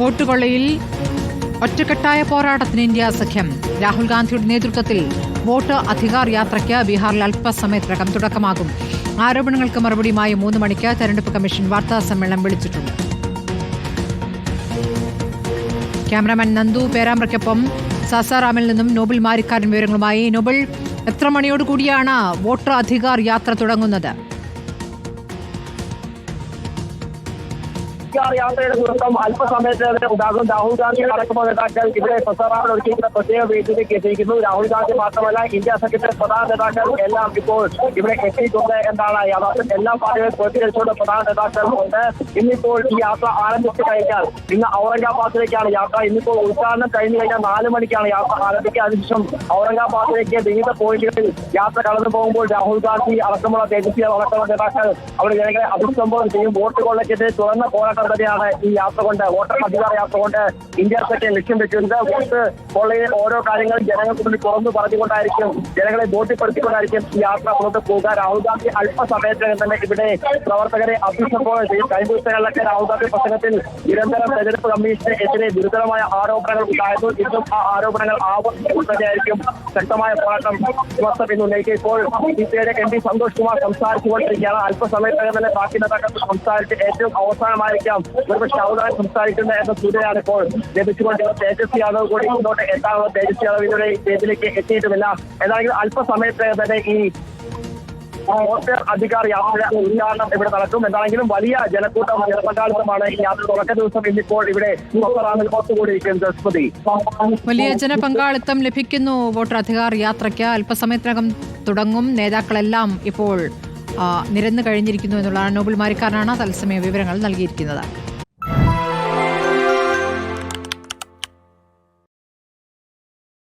Vote കൊള്ളയിൽ ഒറ്റക്കെട്ടായ പോരാട്ടത്തിന് India സഖ്യം രാഹുൽ ഗാന്ധിയുടെ നേതൃത്വത്തിൽ വോട്ട് അധികാർ യാത്രയ്ക്ക് ബീഹാറിൽ അല്പസമയത്തിനകം തുടക്കമാകും. ആരോപണങ്ങൾക്ക് മറുപടിയുമായി മൂന്ന് മണിക്ക് തെരഞ്ഞെടുപ്പ് കമ്മീഷൻ വാർത്താ സമ്മേളനം വിളിച്ചിട്ടുണ്ട്. ക്യാമറാമാൻ നന്ദു പേരാമ്പ്രയ്ക്കൊപ്പം സാസാറാമിൽ നിന്നും നോബൽ മാരിക്കാരൻ വിവരങ്ങളുമായി. നോബൽ എത്ര മണിയോടുകൂടിയാണ് വോട്ടർ അധികാർ യാത്ര തുടങ്ങുന്നത്? സർക്കാർ യാത്രയുടെ തുടക്കം അല്പസമയത്തിന് ഉണ്ടാകും. രാഹുൽ ഗാന്ധി അടക്കമുള്ള നേതാക്കൾ ഇവിടെ പ്രസാറാമിൽ ഒരുക്കിയിട്ടുള്ള പ്രത്യേക വേദിയിലേക്ക് എത്തിയിരിക്കുന്നു. രാഹുൽ ഗാന്ധി മാത്രമല്ല ഇന്ത്യ സഖ്യത്തിലെ പ്രധാന നേതാക്കൾ എല്ലാം ഇപ്പോൾ ഇവിടെ എത്തിയിട്ടുണ്ട് എന്നാണ് യാഥാർത്ഥ്യം എല്ലാ പാർട്ടികളും പ്രതികരിച്ചുകൊണ്ട് പ്രധാന നേതാക്കൾ ഉണ്ട്. ഇന്നിപ്പോൾ ഈ യാത്ര ആരംഭിച്ചു കഴിഞ്ഞാൽ ഇന്ന് ഔറംഗാബാദിലേക്കാണ് യാത്ര. ഇന്നിപ്പോൾ ഉദ്ഘാടനം കഴിഞ്ഞു കഴിഞ്ഞാൽ നാല് മണിക്കാണ് യാത്ര ആരംഭിക്കുക. അതിനുശേഷം ഔറംഗാബാദിലേക്ക് വിവിധ പോയിന്റുകളിൽ യാത്ര കടന്നു പോകുമ്പോൾ രാഹുൽ ഗാന്ധി അടക്കമുള്ള തേജസ്വി അടക്കമുള്ള നേതാക്കൾ അവിടെ ജനങ്ങളെ അഭിസംബോധന ചെയ്യും. വോട്ട് കൊള്ളയ്ക്കെതിരെ തുറന്ന പോരാട്ടം തന്നെയാണ് ഈ യാത്ര കൊണ്ട് വോട്ടർ അധികാര യാത്ര കൊണ്ട് ഇന്ത്യ സഖ്യം ലക്ഷ്യം വെച്ചിരുന്നത്. വോട്ട് പൊള്ളയിൽ ഓരോ കാര്യങ്ങളും ജനങ്ങൾക്ക് മുന്നിൽ തുറന്നു പറഞ്ഞുകൊണ്ടായിരിക്കും ജനങ്ങളെ ബോധ്യപ്പെടുത്തിക്കൊണ്ടായിരിക്കും ഈ യാത്ര മുന്നോട്ട് പോകുക രാഹുൽ ഗാന്ധി അല്പസമയത്തിനകം തന്നെ ഇവിടെ പ്രവർത്തകരെ അഭിസംബോധന ചെയ്യും കഴിഞ്ഞ ദിവസങ്ങളിലൊക്കെ രാഹുൽ ഗാന്ധി പ്രസംഗത്തിൽ നിരന്തരം തെരഞ്ഞെടുപ്പ് കമ്മീഷന് എതിരെ ഗുരുതരമായ ആരോപണങ്ങൾ ഉണ്ടായിരുന്നു. ഇന്നും ആ ആരോപണങ്ങൾ ആവർത്തിക്കുന്നതായിരിക്കും ശക്തമായ പോരാട്ടം ദിവസം ഇന്ന് ഉന്നയിക്കുക ഇപ്പോൾ സിപിഐയുടെ എം പി സന്തോഷ് കുമാർ സംസാരിച്ചുകൊണ്ടിരിക്കുകയാണ്. അല്പസമയത്തിനകം തന്നെ ബാക്കി നേതാക്കൾ സംസാരിച്ച് ഏറ്റവും അവസാനമായിരിക്കാം ഒരുപക്ഷെ അവതാരം സംസാരിക്കുന്ന എന്ന സൂചനയാണ് ഇപ്പോൾ ലഭിച്ചുകൊണ്ട് തേജസ്വി യാദവ് കൂടി ഇങ്ങോട്ട് എത്താനുള്ള തേജസ്വി യാദവ് ഇതുവരെ സ്റ്റേജിലേക്ക് എത്തിയിട്ടുമില്ല ഏതായാലും അല്പസമയത്ത് തന്നെ ഈ വോട്ട് അധികാർ യാത്ര ഉദ്ഘാടനം ഇവിടെ നടക്കും. എന്താണെങ്കിലും വലിയ ജനക്കൂട്ടം ജനപങ്കാളിത്തമാണ് ഈ യാത്ര. തുടക്ക ദിവസം ഇന്നിപ്പോൾ ഇവിടെ ഒത്തുകൂടിയിരിക്കുന്നത് വലിയ ജനപങ്കാളിത്തം ലഭിക്കുന്നു. വോട്ടർ അധികാർ യാത്രയ്ക്ക് അല്പസമയത്തിനകം തുടങ്ങും. നേതാക്കളെല്ലാം ഇപ്പോൾ നിരന്നു കഴിഞ്ഞിരിക്കുന്നു എന്നുള്ളതാണ് നോബിൾ മാരിക്കാരനാണ് തത്സമയ വിവരങ്ങൾ നൽകിയിരിക്കുന്നത്.